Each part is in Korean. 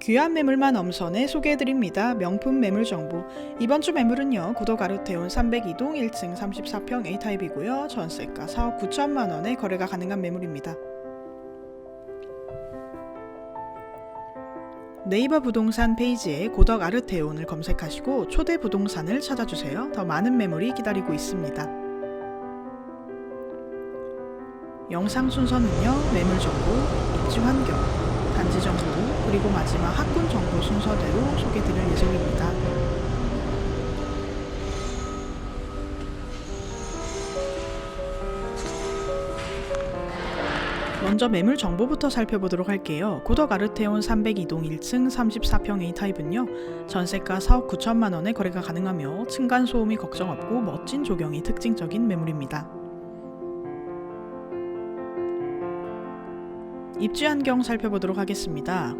귀한 매물만 엄선해 소개해드립니다. 명품 매물 정보. 이번 주 매물은요. 구독 아르테온 302동 1층 34평 A타입이고요. 전세가 4억 9천만 원에 거래가 가능한 매물입니다. 네이버 부동산 페이지에 고덕 아르테온을 검색하시고 초대 부동산을 찾아주세요. 더 많은 매물이 기다리고 있습니다. 영상 순서는요. 매물 정보, 입지 환경, 그리고 마지막 학군 정보 순서대로 소개드릴 예정입니다. 먼저 매물 정보부터 살펴보도록 할게요. 고덕 아르테온 302동 1층 34평 A타입은요. 전세가 4억 9천만 원에 거래가 가능하며 층간 소음이 걱정 없고 멋진 조경이 특징적인 매물입니다. 입지 환경 살펴보도록 하겠습니다.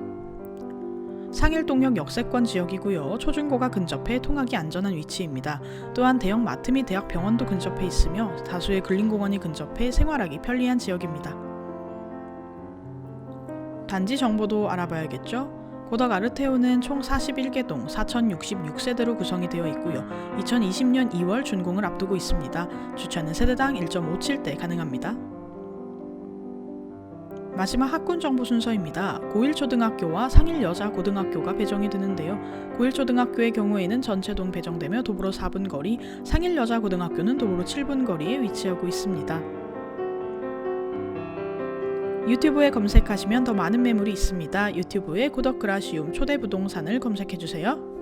상일동역 역세권 지역이고요. 초중고가 근접해 통학이 안전한 위치입니다. 또한 대형 마트 및 대학 병원도 근접해 있으며 다수의 근린공원이 근접해 생활하기 편리한 지역입니다. 단지 정보도 알아봐야겠죠? 고덕 아르테오는 총 41개 동 4,066세대로 구성이 되어 있고요. 2020년 2월 준공을 앞두고 있습니다. 주차는 세대당 1.57대 가능합니다. 마지막 학군 정보 순서입니다. 고1초등학교와 상일여자고등학교가 배정이 되는데요. 고1초등학교의 경우에는 전체동 배정되며 도보로 4분 거리, 상일여자고등학교는 도보로 7분 거리에 위치하고 있습니다. 유튜브에 검색하시면 더 많은 매물이 있습니다. 유튜브에 고덕그라시움 초대부동산을 검색해주세요.